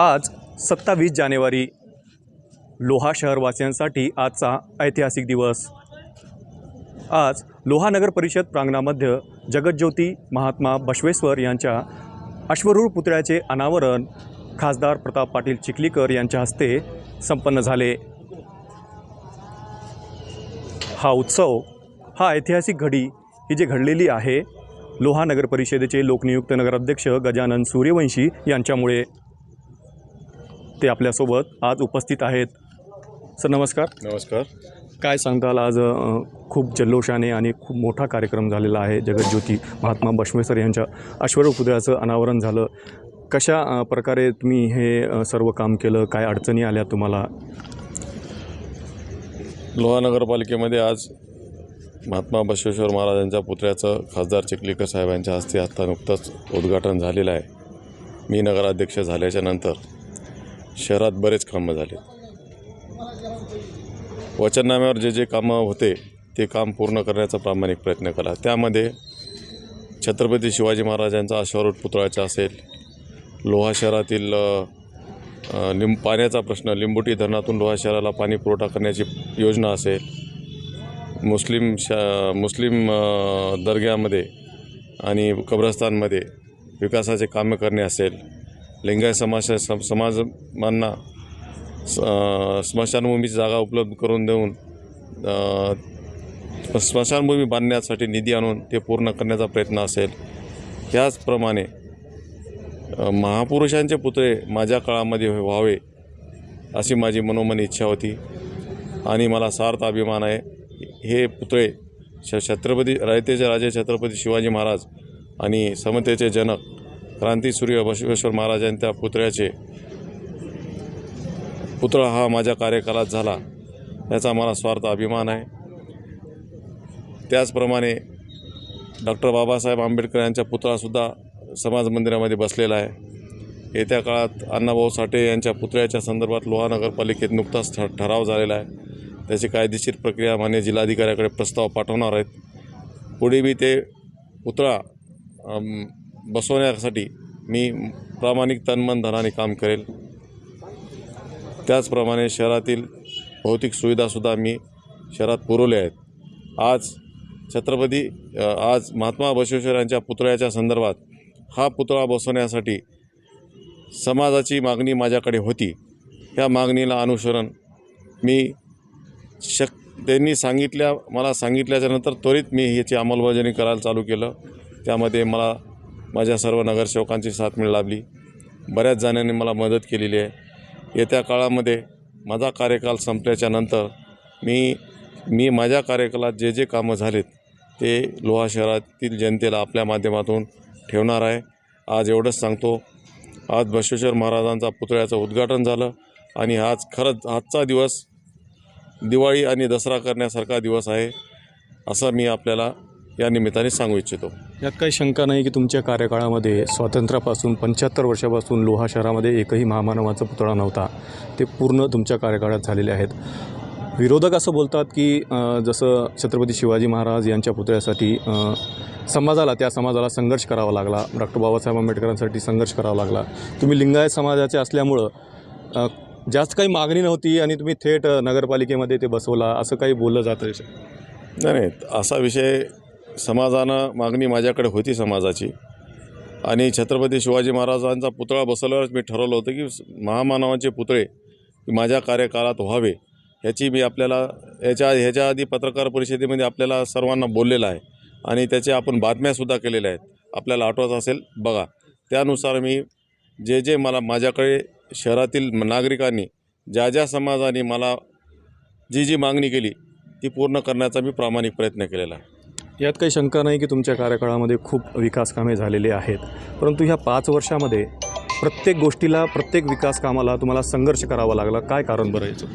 आज सत्तावीस जानेवारी लोहा शहरवासियांसाठी आजचा ऐतिहासिक दिवस. आज लोहा नगर परिषद प्रांगणामध्ये जगज्योती महात्मा बसवेश्वर यांच्या अश्वरूढ पुतळ्याचे अनावरण खासदार प्रताप पाटील चिखलीकर यांच्या हस्ते संपन्न झाले. हा उत्सव हा ऐतिहासिक घडी ही जी घडलेली आहे लोहा नगर परिषदेचे लोकनियुक्त नगराध्यक्ष गजानन सूर्यवंशी यांच्यामुळे ते आपल्यासोबत आज उपस्थित आहेत. सर नमस्कार. नमस्कार. काय सांगताल आज अ, खूप जल्लोषाने आणि खूप मोठा कार्यक्रम झालेला आहे जगज्योती महात्मा बसवेश्वर यांच्या अश्वरूढ पुतळ्याचं अनावरण झालं. कशा अ, प्रकारे तुम्ही हे अ, सर्व काम केलं? काय अडचणी आल्या तुम्हाला? लोहा नगरपालिकेमध्ये आज महात्मा बसवेश्वर महाराजांच्या पुतळ्याचं खासदार चिखलीकर साहेबांच्या हस्ते आत्ता नुकतंच उद्घाटन झालेलं आहे. मी नगराध्यक्ष झाल्याच्यानंतर शहरात बरेच कामं झाले वचननाम्यावर जे जे कामं होते ते काम पूर्ण करण्याचा प्रामाणिक प्रयत्न केला. त्यामध्ये छत्रपती शिवाजी महाराजांचा अश्वारूढ पुतळ्याचा असेल लोहा शहरातील लिंब पाण्याचा प्रश्न लिंबोटी धरणातून लोहा शहराला पाणी पुरवठा करण्याची योजना असेल मुस्लिम श मुस्लिम दर्ग्यामध्ये आणि कब्रस्तानमध्ये विकासाचे कामं करणे असेल लिंगाय समाज सम समाजांना स- स्मशानभूमीची जागा उपलब्ध करून देऊन स्मशानभूमी बांधण्यासाठी निधी आणून ते पूर्ण करण्याचा प्रयत्न असेल. त्याचप्रमाणे महापुरुषांचे पुतळे माझ्या काळामध्ये व्हावे अशी माझी मनोमन इच्छा होती. आणि मला सार्थ अभिमान आहे. हे पुतळे छ छत्रपती रयतेचे राजे छत्रपती शिवाजी महाराज आणि समतेचे जनक क्रांतीसूर्य बसवेश्वर महाराजांच्या पुतळ्याचे पुतळा हा माझ्या कार्यकालात झाला. याचा मला स्वार्थ अभिमान आहे. त्याचप्रमाणे डॉक्टर बाबासाहेब आंबेडकर यांचा पुतळासुद्धा समाज मंदिरामध्ये बसलेला आहे. येत्या काळात अण्णाभाऊ साठे यांच्या पुतळ्याच्या संदर्भात लोहा नगरपालिकेत नुकताच ठ ठराव झालेला आहे. त्याची कायदेशीर प्रक्रिया मान्य जिल्हाधिकाऱ्याकडे प्रस्ताव पाठवणार आहेत. पुढे मी ते पुतळा बसवण्यासाठी मी प्रामाणिक तनमन धनाने काम करेल. त्याचप्रमाणे शहरातील भौतिक सुविधासुद्धा मी शहरात पुरवल्या आहेत. आज छत्रपती आज महात्मा बसवेश्वर यांच्या पुतळ्याच्या संदर्भात हा पुतळा बसवण्यासाठी समाजाची मागणी माझ्याकडे होती. ह्या मागणीला अनुसरण मी शक त्यांनी सांगितल्या मला सांगितल्याच्यानंतर त्वरित मी ह्याची अंमलबजावणी करायला चालू केलं. त्यामध्ये मला माझ्या सर्व नगरसेवकांची साथ मिळ लाभली. बऱ्याच जणांनी मला मदत केलेली आहे. येत्या काळामध्ये माझा कार्यकाल संपल्याच्या नंतर मी मी माझ्या कार्यकालात जे जे कामं झालेत ते लोहा शहरातील जनतेला आपल्या माध्यमातून ठेवणार आहे. आज एवढंच सांगतो. आज बसवेश्वर महाराजांचा पुतळ्याचं उद्घाटन झालं आणि आज खरंच आजचा दिवस दिवाळी आणि दसरा करण्यासारखा दिवस आहे असं मी आपल्याला या निमित्ताने सांगू इच्छितो. यात काही शंका नाही की तुमच्या कार्यकाळामध्ये स्वातंत्र्यापासून पंच्याहत्तर वर्षापासून लोहा शहरामध्ये एकही महामानवाचा पुतळा नव्हता. ते पूर्ण तुमच्या कार्यकाळात झालेले आहेत. विरोधक असं बोलतात की जसं छत्रपती शिवाजी महाराज यांच्या पुतळ्यासाठी समाजाला त्या समाजाला संघर्ष करावा लागला. डॉक्टर बाबासाहेब आंबेडकरांसाठी संघर्ष करावा लागला. तुम्ही लिंगायत समाजाचे असल्यामुळं जास्त काही मागणी नव्हती आणि तुम्ही थेट नगरपालिकेमध्ये ते बसवला असं काही बोललं जातं नाही नाही. असा विषय समाजानं मागणी माझ्याकडे होती समाजाची. आणि छत्रपती शिवाजी महाराजांचा पुतळा बसवल्यावरच मी ठरवलं होतं की महामानवांचे पुतळे माझ्या कार्यकाळात व्हावे. ह्याची मी आपल्याला याच्या ह्याच्या आधी पत्रकार परिषदेमध्ये आपल्याला सर्वांना बोललेलं आहे. आणि त्याच्या आपण बातम्यासुद्धा केलेल्या आहेत. आपल्याला आठवत असेल बघा. त्यानुसार मी जे जे मला माझ्याकडे शहरातील नागरिकांनी ज्या ज्या समाजाने मला जी जी मागणी केली ती पूर्ण करण्याचा मी प्रामाणिक प्रयत्न केलेला आहे. यात काही शंका नाही की तुमच्या कार्यकाळामध्ये खूप विकासकामे झालेली आहेत. परंतु ह्या पाच वर्षामध्ये प्रत्येक गोष्टीला प्रत्येक विकास कामाला तुम्हाला संघर्ष करावा लागला. काय कारण बरं याचं?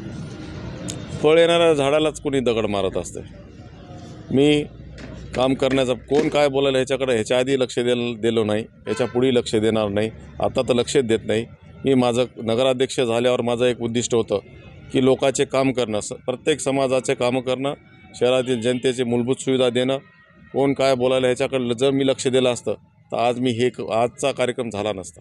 फळ येणाऱ्या झाडालाच कोणी दगड मारत असते मी काम करण्याचा कोण काय बोलायला ह्याच्याकडे ह्याच्या आधी लक्ष देल दिलो नाही. ह्याच्या पुढे लक्ष देणार नाही. आता तर लक्षच देत नाही. मी माझं नगराध्यक्ष झाल्यावर माझं एक उद्दिष्ट होतं की लोकाचे काम करणं स प्रत्येक समाजाचे कामं करणं शहरातील जनतेचे मूलभूत सुविधा देणं कोण काय बोलायला ह्याच्याकडं जर मी लक्ष दिलं असतं तर आज मी हे क- आजचा कार्यक्रम झाला नसता.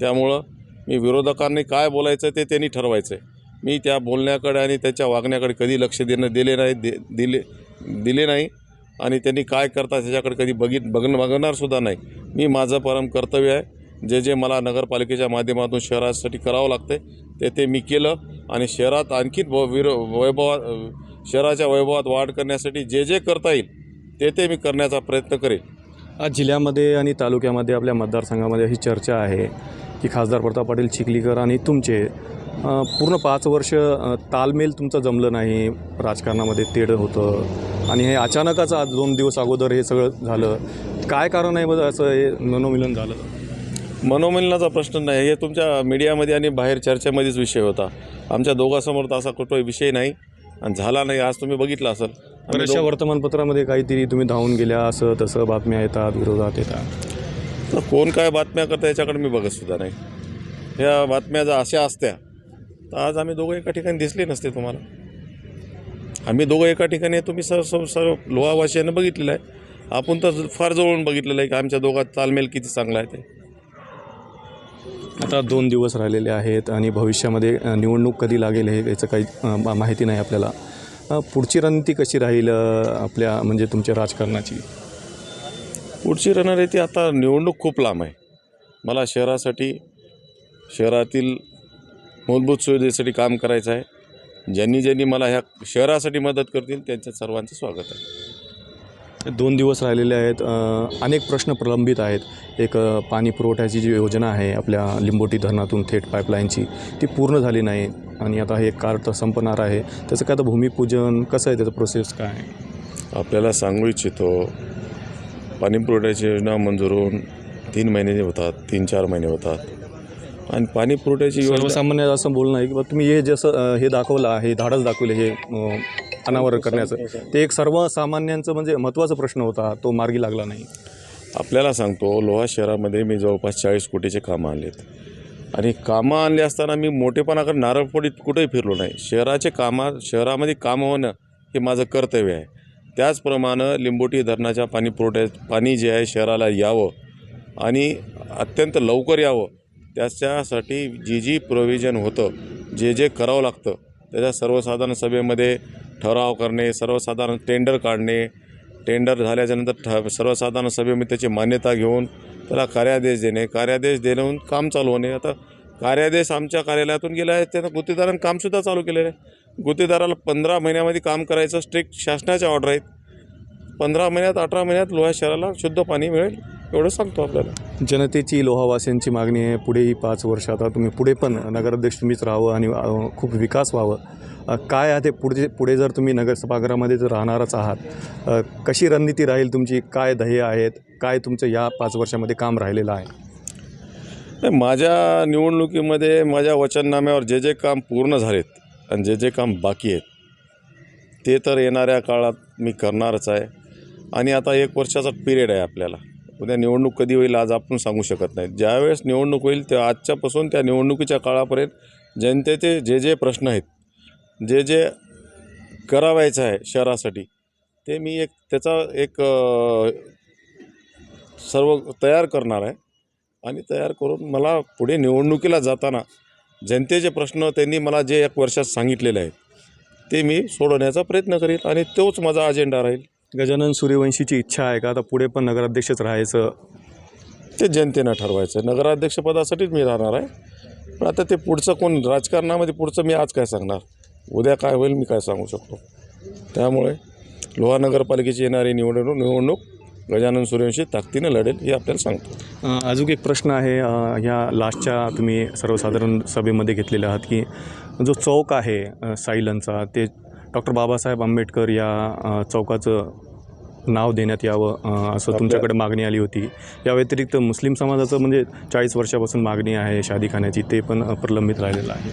त्यामुळं मी विरोधकांनी काय बोलायचं ते त्यांनी ठरवायचं आहे मी त्या बोलण्याकडे आणि त्याच्या वागण्याकडे कधी लक्ष देणं दिले नाही दे दिले दिले नाही आणि त्यांनी काय करतात त्याच्याकडे कधी बघित बघणं बघणारसुद्धा नाही. मी माझं परम कर्तव्य आहे. जे जे मला नगरपालिकेच्या माध्यमातून शहरासाठी करावं लागते ते ते मी केलं आणि शहरात आणखीन व विरो वैभवा शहराच्या वैभवात वाढ करण्यासाठी जे जे करता येईल ते ते मी करण्याचा प्रयत्न करेन आज जिल्ह्यामध्ये आणि तालुक्यामध्ये आपल्या मतदारसंघामध्ये ही चर्चा आहे की खासदार प्रताप पाटील चिखलीकर आणि तुमचे पूर्ण पाच वर्ष तालमेल तुमचं जमलं नाही राजकारणामध्ये तेढ होतं आणि हे अचानकच आज दोन दिवस अगोदर हे सगळं झालं. काय कारण आहे बरं असं हे मनोमिलन झालं? मनोमिलनाचा प्रश्न नाही हे तुमच्या मीडियामध्ये आणि बाहेर चर्चेमध्येच विषय होता. आमच्या दोघांसमोर तर असा कुठलाही विषय नाही. आणि झाला नाही आज तुम्ही बघितलं असेल. बऱ्याचशा वर्तमानपत्रामध्ये काहीतरी तुम्ही धावून गेल्या असं तसं बातम्या येतात विरोधात येतात. तर कोण काय बातम्या करता याच्याकडे मी बघत सुद्धा नाही. ह्या बातम्या जर अशा असत्या तर आज आम्ही दोघं एका ठिकाणी दिसले नसते तुम्हाला. आम्ही दोघं एका ठिकाणी तुम्ही सर्व सर्व सर्व लोहावाशियानं बघितलेलं आहे. आपण तर फार जवळून बघितलेलं आहे की आमच्या दोघात तालमेल किती चांगला आहे ते. आता दोन दिवस राहिलेले आहेत आणि भविष्यामध्ये निवडणूक कधी लागेल हे याचं काही माहिती नाही आपल्याला. पुढची रणनीती कशी राहील आपल्या म्हणजे तुमच्या राजकारणाची? पुढची रणनीती आता निवडणूक खूप लांब आहे. मला शहरासाठी शहरातील मूलभूत सुविधेसाठी काम करायचं आहे. ज्यांनी ज्यांनी मला ह्या शहरासाठी मदत करतील त्यांचं सर्वांचं स्वागत आहे. दोन दिवस राहिलेले आहेत. अनेक प्रश्न प्रलंबित आहेत. एक पाणी पुरवठ्याची जी योजना आहे आपल्या लिंबोटी धरणातून थेट पाईपलाईनची ती पूर्ण झाली नाही आणि आता हे कार्ड संपणार आहे. त्याचं काय आता भूमिपूजन कसं आहे? त्याचं प्रोसेस काय? आहे आपल्याला सांगू इच्छितो पाणी पुरवठ्याची योजना मंजूर होऊन तीन महिने होतात तीन चार महिने होतात. आणि पाणी पुरवठ्याची योजना सर्वसामान्य असं बोलणं आहे की बा तुम्ही हे जसं हे दाखवलं आहे धाडस दाखवले हे अ, अनावरण करण्याचं. ते एक सर्वसामान्यांचं म्हणजे महत्त्वाचा प्रश्न होता तो मार्गी लागला नाही. आपल्याला सांगतो लोहा शहरामध्ये मी जवळपास चाळीस कोटीचे कामं आणलेत. आणि कामं आणली असताना मी मोठेपणाकडे नारळफोडीत कुठेही फिरलो नाही. शहराचे कामा शहरामध्ये कामं होणं हे माझं कर्तव्य आहे. त्याचप्रमाणे लिंबोटी धरणाच्या पाणी पुरवठ्यात पाणी जे आहे शहराला यावं आणि अत्यंत लवकर यावं. त्याच्यासाठी जी जी प्रोव्हिजन होतं जे जे करावं लागतं त्याच्या सर्वसाधारण सभेमध्ये ठराव करणे सर्वसाधारण टेंडर काढणे. टेंडर झाल्याच्यानंतर ठ सर्वसाधारण सभेमध्ये त्याची मान्यता घेऊन त्याला कार्यादेश देणे. कार्यादेश देऊन काम चालू होणे. आता कार्यादेश आमच्या कार्यालयातून गेला आहे त्यानं गुत्तेदारानं कामसुद्धा चालू केलेलं आहे. गुत्तेदाराला पंधरा महिन्यामध्ये काम करायचं स्ट्रिक्ट शासनाच्या ऑर्डर आहेत. पंधरा महिन्यात अठरा महिन्यात लोहा शहराला शुद्ध पाणी मिळेल एवढं सांगतो आपल्याला. जनतेची लोहावासियांची मागणी आहे. पुढेही पाच वर्ष आता तुम्ही पुढे पण नगराध्यक्ष तुम्हीच राहावं आणि खूप विकास व्हावं. काय आहे ते पुढे पुढे जर तुम्ही नगरसभागृहामध्ये जर राहणारच आहात कशी रणनीती राहील तुमची? काय ध्येय आहेत? काय तुमचं या पाच वर्षामध्ये काम राहिलेलं आहे? माझ्या निवडणुकीमध्ये माझ्या वचननाम्यावर जे जे काम पूर्ण झालेत आणि जे जे काम बाकी आहेत ते तर येणाऱ्या काळात मी करणारच आहे. आणि आता एक वर्षाचा पिरियड आहे आपल्याला. उद्या निवडणूक कधी होईल आज आपण सांगू शकत नाही. ज्यावेळेस निवडणूक होईल त्या आजच्यापासून त्या निवडणुकीच्या काळापर्यंत जनतेचे जे जे प्रश्न आहेत जे जे करावायचं आहे शहरासाठी ते मी एक त्याचा एक सर्व तयार करणार आहे. आणि तयार करून मला पुढे निवडणुकीला जाताना जनतेचे प्रश्न त्यांनी मला जे एक वर्षात सांगितलेले आहेत ते मी सोडवण्याचा प्रयत्न करेल आणि तोच माझा अजेंडा राहील. गजानन सूर्यवंशीची इच्छा आहे का? आता पुढे पण नगराध्यक्षच राहायचं. ते जनतेनं ठरवायचं. नगराध्यक्षपदासाठीच मी राहणार आहे. पण आता ते पुढचं कोण राजकारणामध्ये पुढचं मी आज काय सांगणार? उद्या काय होईल मी काय सांगू शकतो. त्यामुळे लोहा नगरपालिकेची येणारी निवडणूक निवडणूक गजानन सूर्यवंशी ताकदीनं लढेल हे आपल्याला सांगतो. अजून एक प्रश्न आहे ह्या लास्टच्या तुम्ही सर्वसाधारण सभेमध्ये घेतलेले आहात की जो चौक आहे साईलनचा ते डॉक्टर बाबासाहेब आंबेडकर या चौकाचं नाव देण्यात यावं असं तुमच्याकडे मागणी आली होती. या व्यतिरिक्त मुस्लिम समाजाचं म्हणजे चाळीस वर्षापासून मागणी आहे शादीखान्याची ते पण प्रलंबित राहिलेलं आहे.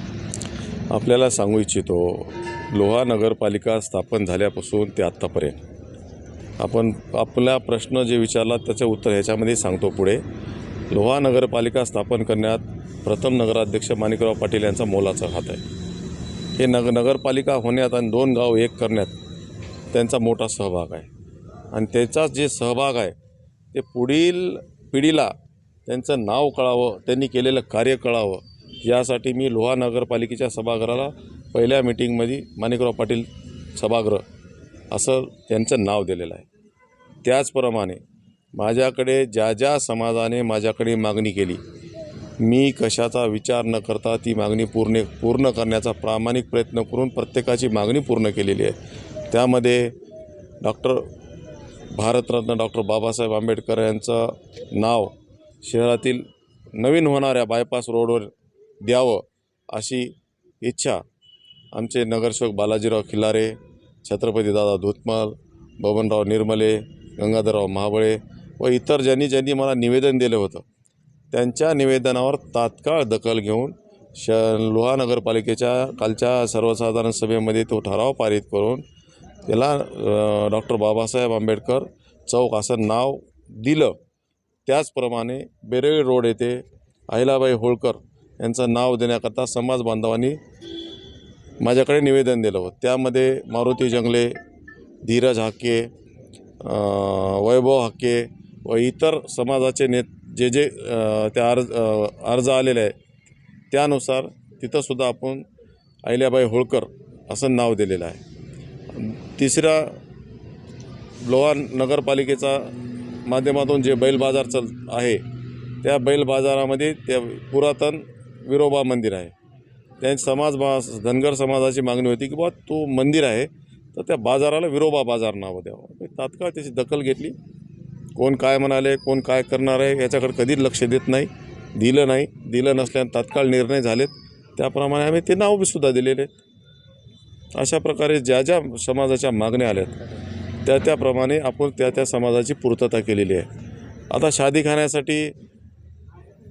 आपल्याला सांगू इच्छितो लोहा नगरपालिका स्थापन झाल्यापासून ते आत्तापर्यंत. आपण आपला प्रश्न जे विचारला त्याचं उत्तर ह्याच्यामध्ये सांगतो पुढे. लोहा नगरपालिका स्थापन करण्यात प्रथम नगराध्यक्ष माणिकराव पाटील यांचा मोलाचा हात आहे. हे नग नगरपालिका होण्यात आणि दोन गाव एक करण्यात त्यांचा मोठा सहभाग आहे. आणि त्याचा जे सहभाग आहे ते पुढील पिढीला त्यांचं नाव कळावं त्यांनी केलेलं कार्य कळावं यासाठी मी लोहा नगरपालिकेच्या सभागृहाला पहिल्या मिटिंगमध्ये माणिकराव पाटील सभागृह असं त्यांचं नाव दिलेलं आहे. त्याचप्रमाणे माझ्याकडे ज्या ज्या समाजाने माझ्याकडे मागणी केली मी कशाचा विचार न करता ती मागणी पूर्ण पूर्ण करण्याचा प्रामाणिक प्रयत्न करून प्रत्येकाची मागणी पूर्ण केलेली आहे. त्यामध्ये डॉक्टर भारतरत्न डॉक्टर बाबासाहेब आंबेडकर यांचं नाव शहरातील नवीन होणाऱ्या बायपास रोडवर द्यावं अशी इच्छा आमचे नगरसेवक बालाजीराव खिलारे छत्रपती दादा धुतमल बबनराव निर्मले गंगाधरराव महाबळे व इतर ज्यांनी ज्यांनी मला निवेदन दिलं होतं त्यांच्या निवेदनावर तात्काळ दखल घेऊन श लोहा नगरपालिकेच्या कालच्या सर्वसाधारण सभेमध्ये तो ठराव पारित करून त्याला डॉक्टर बाबासाहेब आंबेडकर चौक असं नाव दिलं. त्याचप्रमाणे बेरळी रोड येथे अहिलाबाई होळकर यांचं नाव देण्याकरता समाज बांधवांनी माझ्याकडे निवेदन दिलं होतं. त्यामध्ये मारुती जंगले धीरज हाके वैभव हाके व इतर समाजाचे नेत जे जे त्या अर्ज अर्ज आलेले आहे त्यानुसार तिथंसुद्धा आपण अहिल्याबाई होळकर असं नाव दिलेलं आहे. तिसरा लोहा नगरपालिकेचा माध्यमातून जे बैल बाजार चल आहे त्या बैल बाजारामध्ये त्या पुरातन विरोबा मंदिर आहे. त्यांची समाज बा धनगर समाजाची मागणी होती की बा तो मंदिर आहे तर त्या बाजाराला विरोबा बाजार नाव द्यावं. मी तात्काळ त्याची दखल घेतली. कोण काय म्हणाले कोण काय करणार आहे याच्याकडे कधीच लक्ष देत नाही दिलं नाही. दिलं नसल्यानं तात्काळ निर्णय झालेत. त्याप्रमाणे आम्ही ते नावसुद्धा दिलेले आहेत. अशा प्रकारे ज्या ज्या समाजाच्या मागण्या आल्यात त्या त्याप्रमाणे आपण त्या त्या समाजाची पूर्तता केलेली आहे. आता शादीखान्यासाठी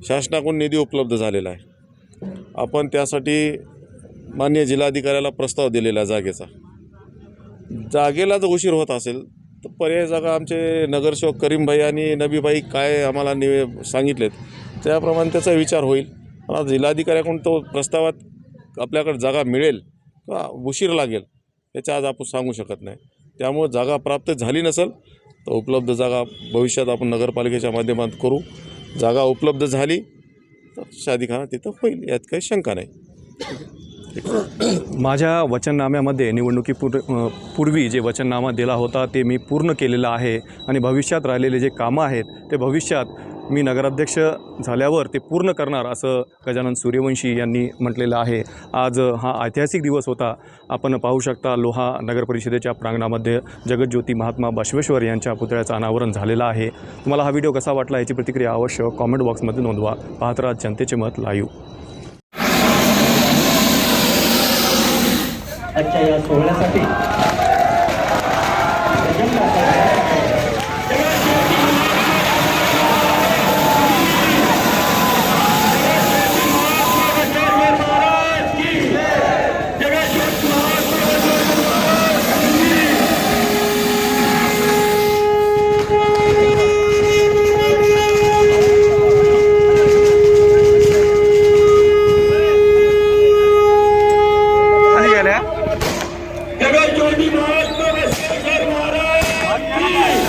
शासनाकडून निधी उपलब्ध झालेला आहे. आपण त्यासाठी मान्य जिल्हाधिकाऱ्याला प्रस्ताव दिलेला जागेचा. जागेला जर उशीर होत असेल तर पर्याय जागा आमचे नगरसेवक करीमभाई आणि नबीभाई काय आम्हाला निवे सांगितलेत त्याप्रमाणे त्याचा विचार होईल. आता जिल्हाधिकाऱ्याकडून तो प्रस्तावात आपल्याकडे जागा मिळेल का उशीर लागेल याच्या आज आपण सांगू शकत नाही. त्यामुळे जागा प्राप्त झाली नसेल तर उपलब्ध जागा भविष्यात आपण नगरपालिकेच्या माध्यमात करू. जागा उपलब्ध झाली तर शादीखाना तिथं होईल यात काही शंका नाही. माझ्या वचननाम्यामध्ये निवडणुकीपूर् पूर्वी जे वचननामा दिला होता ते मी पूर्ण केलेलं आहे आणि भविष्यात राहिलेले जे कामं आहेत ते भविष्यात मी नगराध्यक्ष झाल्यावर ते पूर्ण करणार असं गजानन सूर्यवंशी यांनी म्हटलेलं आहे. आज हा ऐतिहासिक दिवस होता. आपण पाहू शकता लोहा नगर परिषदेच्या प्रांगणामध्ये जगज्योती महात्मा बसवेश्वर यांच्या पुतळ्याचं अनावरण झालेलं आहे. तुम्हाला हा व्हिडिओ कसा वाटला याची प्रतिक्रिया अवश्य कॉमेंट बॉक्समध्ये नोंदवा. पाहत राहा जनतेचे मत लाईव्ह. आजच्या या सोहळ्यासाठी प्रचंड असा जगज्योती महात्मा बसवेश्वर महाराज की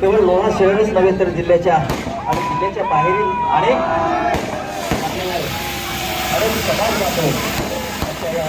केवळ लोहा शहरच नव्हे तर जिल्ह्याच्या आणि जिल्ह्याच्या बाहेरील अनेक अनेक समाज बांधव अशा या